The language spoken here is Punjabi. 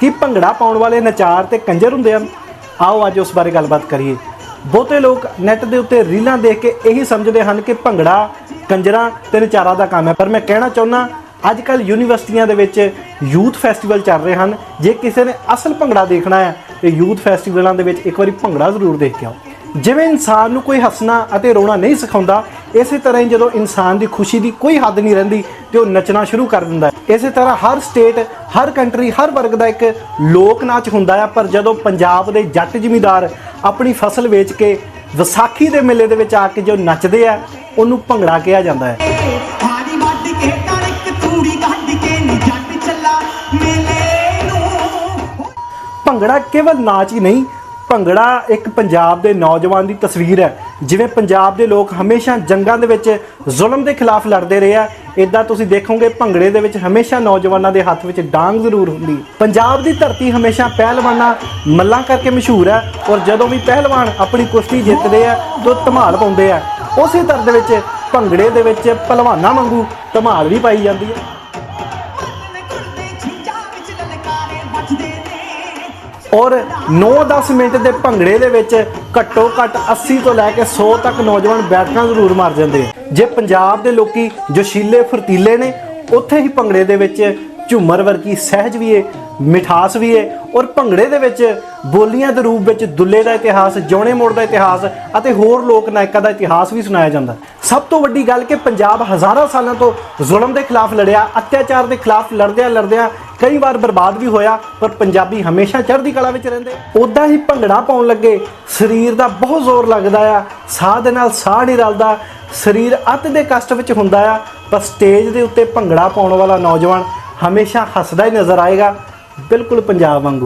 ਕਿ ਭੰਗੜਾ ਪਾਉਣ ਵਾਲੇ ਨਚਾਰ ਤੇ ਕੰਜਰ ਹੁੰਦੇ ਹਨ? ਆਓ ਅੱਜ ਉਸ ਬਾਰੇ ਗੱਲਬਾਤ ਕਰੀਏ। ਬਹੁਤੇ ਲੋਕ ਨੈੱਟ ਦੇ ਉੱਤੇ ਰੀਲਾਂ ਦੇਖ ਕੇ ਇਹੀ ਸਮਝਦੇ ਹਨ ਕਿ ਭੰਗੜਾ ਕੰਜਰਾਂ ਤੇ ਨਚਾਰਾਂ ਦਾ ਕੰਮ ਹੈ। ਪਰ ਮੈਂ ਕਹਿਣਾ ਚਾਹੁੰਦਾ ਅੱਜ ਕੱਲ ਯੂਨੀਵਰਸਿਟੀਆਂ ਦੇ ਵਿੱਚ ਯੂਥ ਫੈਸਟੀਵਲ ਚੱਲ ਰਹੇ ਹਨ। ਜੇ ਕਿਸੇ ਨੇ ਅਸਲ ਭੰਗੜਾ ਦੇਖਣਾ ਹੈ, ਤੇ ਯੂਥ ਫੈਸਟੀਵਲਾਂ ਦੇ ਵਿੱਚ ਇੱਕ ਵਾਰੀ ਭੰਗੜਾ ਜ਼ਰੂਰ ਦੇਖ ਕੇ ਆਓ। ਜਿਵੇਂ ਇਨਸਾਨ ਨੂੰ ਕੋਈ ਹੱਸਣਾ ਅਤੇ ਰੋਣਾ ਨਹੀਂ ਸਿਖਾਉਂਦਾ ਇਸੇ ਤਰ੍ਹਾਂ ਹੀ ਜਦੋਂ ਇਨਸਾਨ ਦੀ ਖੁਸ਼ੀ ਦੀ ਕੋਈ ਹੱਦ ਨਹੀਂ ਰਹਿੰਦੀ ਤੇ ਉਹ ਨੱਚਣਾ ਸ਼ੁਰੂ ਕਰ ਦਿੰਦਾ ਹੈ। ਇਸੇ ਤਰ੍ਹਾਂ ਹਰ ਸਟੇਟ ਹਰ ਕੰਟਰੀ ਹਰ ਵਰਗ ਦਾ ਇੱਕ ਲੋਕ ਨਾਚ ਹੁੰਦਾ ਹੈ ਪਰ ਜਦੋਂ ਪੰਜਾਬ ਦੇ ਜੱਟ ਜ਼ਿਮੀਂਦਾਰ ਆਪਣੀ ਫਸਲ ਵੇਚ ਕੇ ਵਿਸਾਖੀ ਦੇ ਮੇਲੇ ਦੇ ਵਿੱਚ ਆ ਕੇ ਜੋ ਨੱਚਦੇ ਆ ਉਹਨੂੰ ਭੰਗੜਾ ਕਿਹਾ ਜਾਂਦਾ ਹੈ। ਭੰਗੜਾ ਕੇਵਲ ਨਾਚ ਹੀ ਨਹੀਂ ਭੰਗੜਾ ਇੱਕ ਪੰਜਾਬ ਦੇ ਨੌਜਵਾਨ ਦੀ ਤਸਵੀਰ ਹੈ। ਜਿਵੇਂ ਪੰਜਾਬ ਦੇ ਲੋਕ ਹਮੇਸ਼ਾ ਜੰਗਾਂ ਦੇ ਵਿੱਚ ਜ਼ੁਲਮ ਦੇ ਖਿਲਾਫ ਲੜਦੇ ਰਹੇ ਆ। ਇਦਾਂ ਤੁਸੀਂ ਦੇਖੋਗੇ ਭੰਗੜੇ ਦੇ ਵਿੱਚ ਹਮੇਸ਼ਾ ਨੌਜਵਾਨਾਂ ਦੇ ਹੱਥ ਵਿੱਚ ਡਾਂਗ ਜ਼ਰੂਰ ਹੁੰਦੀ। ਪੰਜਾਬ ਦੀ ਧਰਤੀ ਹਮੇਸ਼ਾ ਪਹਿਲਵਾਨਾਂ ਮੱਲਾਂ ਕਰਕੇ ਮਸ਼ਹੂਰ ਹੈ ਔਰ ਜਦੋਂ ਵੀ ਪਹਿਲਵਾਨ ਆਪਣੀ ਕੁਸ਼ਤੀ ਜਿੱਤਦੇ ਆ ਤਾਂ ਧਮਾਲ ਪਾਉਂਦੇ ਆ। ਉਸੇ ਤਰ੍ਹਾਂ ਦੇ ਵਿੱਚ ਭੰਗੜੇ ਦੇ ਵਿੱਚ ਪਹਿਲਵਾਨਾਂ ਵਾਂਗੂ ਧਮਾਲ ਵੀ ਪਾਈ ਜਾਂਦੀ ਹੈ। ਔਰ 9-10 ਮਿੰਟ ਦੇ ਭੰਗੜੇ ਦੇ ਵਿੱਚ ਘੱਟੋ ਘੱਟ 80 ਤੋਂ ਲੈ ਕੇ 100 ਤੱਕ ਨੌਜਵਾਨ ਬੈਠਕਾਂ ਜ਼ਰੂਰ ਮਾਰ ਜਾਂਦੇ ਜੇ ਪੰਜਾਬ ਦੇ ਲੋਕੀ ਜੋਸ਼ੀਲੇ ਫੁਰਤੀਲੇ ਨੇ, ਉੱਥੇ ਹੀ ਭੰਗੜੇ ਦੇ ਵਿੱਚ ਝੂਮਰ ਵਰਗੀ ਸਹਿਜ ਵੀ ਏ, ਮਿਠਾਸ ਵੀ ਏ ਔਰ ਭੰਗੜੇ ਦੇ ਵਿੱਚ ਬੋਲੀਆਂ ਦੇ ਰੂਪ ਵਿੱਚ ਦੁੱਲੇ ਦਾ ਇਤਿਹਾਸ, ਜੌਣੇ ਮੋੜ ਦਾ ਇਤਿਹਾਸ ਅਤੇ ਹੋਰ ਲੋਕ ਨਾਇਕਾਂ ਦਾ ਇਤਿਹਾਸ ਵੀ ਸੁਣਾਇਆ ਜਾਂਦਾ। ਸਭ ਤੋਂ ਵੱਡੀ ਗੱਲ ਕਿ ਪੰਜਾਬ ਹਜ਼ਾਰਾਂ ਸਾਲਾਂ ਤੋਂ ਜ਼ੁਲਮ ਦੇ ਖਿਲਾਫ ਲੜਿਆ, ਅਤਿਆਚਾਰ ਦੇ ਖਿਲਾਫ ਲੜਦਿਆਂ ਲੜਦਿਆਂ ਕਈ ਵਾਰ ਬਰਬਾਦ ਵੀ ਹੋਇਆ, ਪਰ ਪੰਜਾਬੀ ਹਮੇਸ਼ਾ ਚੜ੍ਹਦੀ ਕਲਾ ਵਿੱਚ ਰਹਿੰਦੇ। ਉਦਾਂ ਹੀ ਭੰਗੜਾ ਪਾਉਣ ਲੱਗੇ ਸਰੀਰ ਦਾ ਬਹੁਤ ਜ਼ੋਰ ਲੱਗਦਾ ਆ, ਸਾਹ ਦੇ ਨਾਲ ਸਾਹ ਨਹੀਂ ਰਲਦਾ, ਸਰੀਰ ਅੱਤ ਦੇ ਕਸ਼ਟ ਵਿੱਚ ਹੁੰਦਾ ਆ, ਪਰ ਸਟੇਜ ਦੇ ਉੱਤੇ ਭੰਗੜਾ ਪਾਉਣ ਵਾਲਾ ਨੌਜਵਾਨ ਹਮੇਸ਼ਾ ਹੱਸਦਾ ਹੀ ਨਜ਼ਰ ਆਏਗਾ। ਬਿਲਕੁਲ ਪੰਜਾਬ ਵਾਂਗੂ।